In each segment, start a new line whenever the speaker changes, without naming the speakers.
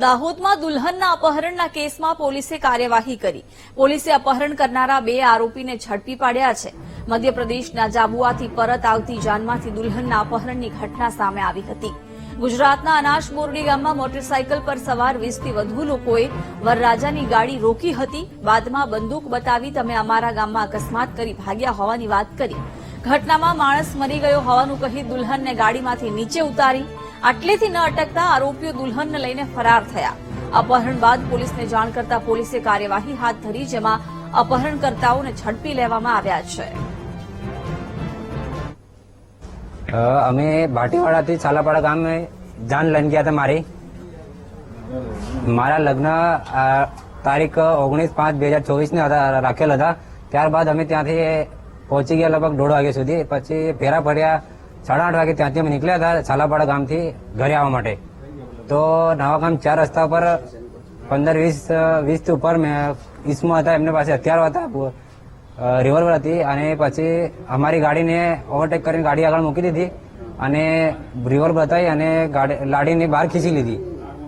દાહોદમાં દુલ્હનના અપહરણના કેસમાં પોલીસે કાર્યવાહી કરી. પોલીસે અપહરણ કરનારા બે આરોપીને ઝડપી પાડ્યા છે. મધ્યપ્રદેશના જાબુઆથી પરત આવતી જાનમાંથી દુલ્હનના અપહરણની ઘટના સામે આવી હતી. ગુજરાતના અનાશ બોરડી ગામમાં મોટરસાયકલ પર સવાર વીસથી વધુ લોકોએ વરરાજાની ગાડી રોકી હતી. બાદમાં બંદૂક બતાવી તમે અમારા ગામમાં અકસ્માત કરી ભાગ્યા હોવાની વાત કરી. ઘટનામાં માણસ મરી ગયો હોવાનું કહી દુલ્હનને ગાડીમાંથી નીચે ઉતારી આટલેથી ન અટકતા આરોપીઓ દુલ્હનને લઈને ફરાર થયા. અપહરણ બાદ પોલીસને જાણ કરતા પોલીસે કાર્યવાહી હાથ ધરી, જેમાં અપહરણકર્તાઓને ઝડપી લેવામાં આવ્યા છે.
અમે ભાટીવાડાથી સાલાપાડા ગામે જાન લઈને ગયા હતા મારી. મારા લગ્ન તારીખ ઓગણીસ પાંચ બે હજાર ચોવીસને રાખેલ હતા. ત્યારબાદ અમે ત્યાંથી પહોંચી ગયા લગભગ દોઢ વાગ્યા સુધી. પછી ફેરા ફર્યા સાડા આઠ વાગે ત્યાંથી અમે નીકળ્યા હતા છાલાપાડા ગામથી ઘરે આવવા માટે. તો નવા ગામ ચાર રસ્તા પર પંદર વીસ વીસ ઉપર મેં ઈસમો હતા, એમને પાસે હથિયારો હતા રિવોલ્વર હતી અને પછી અમારી ગાડીને ઓવરટેક કરીને ગાડી આગળ મૂકી દીધી અને રિવોલ્વર બતાવી અને ગાડી, લાડીને બહાર ખીચી લીધી.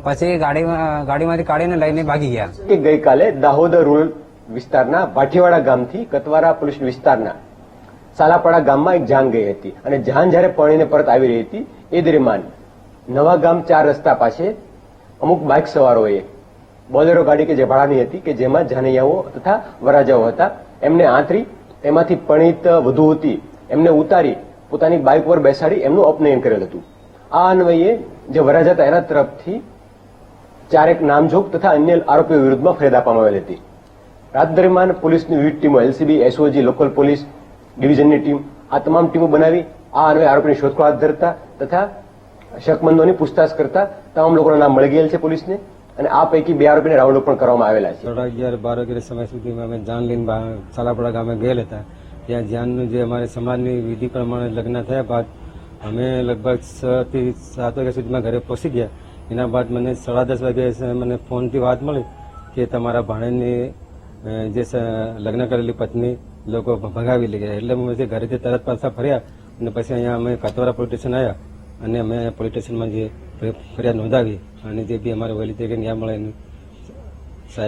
પછી ગાડી ગાડીમાંથી કાઢીને લઈને ભાગી ગયા.
ગઈકાલે દાહોદ રૂરલ વિસ્તારના ભાટીવાડા ગામથી કતવારા પોલીસ વિસ્તારના સાલાપાડા ગામમાં એક જાન ગઈ હતી અને જાન જ્યારે પરણીને પરત આવી રહી હતી, એ દરમિયાન નવા ગામ ચાર રસ્તા પાસે અમુક બાઇક સવારોએ બોલેરો ગાડી કે જે ભાડાની હતી કે જેમાં જાનૈયાઓ તથા વરાજાઓ હતા, એમને આંતરી, એમાંથી પરણિત વધુ હતી, એમને ઉતારી પોતાની બાઇક પર બેસાડી એમનું અપનયન કરેલ હતું. આ અન્વયે જે વરાજા હતા એના તરફથી ચારેક નામજોગ તથા અન્ય આરોપીઓ વિરુદ્ધમાં ફરિયાદ આપવામાં આવેલી હતી. રાત દરમિયાન પોલીસની વિવિધ ટીમો એલસીબી એસઓજી લોકલ પોલીસ ડિવિઝનની ટીમ, આ તમામ ટીમો બનાવી, આ અન્વયે આરોપીની શોધખોળ હાથ ધરતા તથા શકમંદોની પૂછતાછ કરતા તમામ લોકોના નામ મળી ગયેલ છે પોલીસને અને આ પૈકી બે આરોપીને રાઉન્ડ પણ કરવામાં આવેલા છે.
સાડા અગિયાર બાર અગિયાર સમય સુધીમાં અમે જાન લઈને સાલાપડા ગામે ગયેલ હતા. ત્યાં જાનનું જે અમારે સમાજની વિધિ પ્રમાણે લગ્ન થયા બાદ અમે લગભગ છ થી સાત વાગ્યા સુધીમાં ઘરે પહોંચી ગયા. એના બાદ મને સાડા દસ વાગ્યે મને ફોનથી વાત મળી કે તમારા ભાણેજની જે લગ્ન કરેલી પત્ની લોકો ભગાવી લઈ ગયા. એટલે જે ઘરેથી તરત પાછા ફર્યા અને પછી અહીંયા અમે કાતવારા પોલીસ સ્ટેશન આવ્યા અને અમે પોલીસ સ્ટેશનમાં જે ફરિયાદ નોંધાવી અને જે બી અમારે વહેલી તરીકે ન્યાય મળે સાહેબ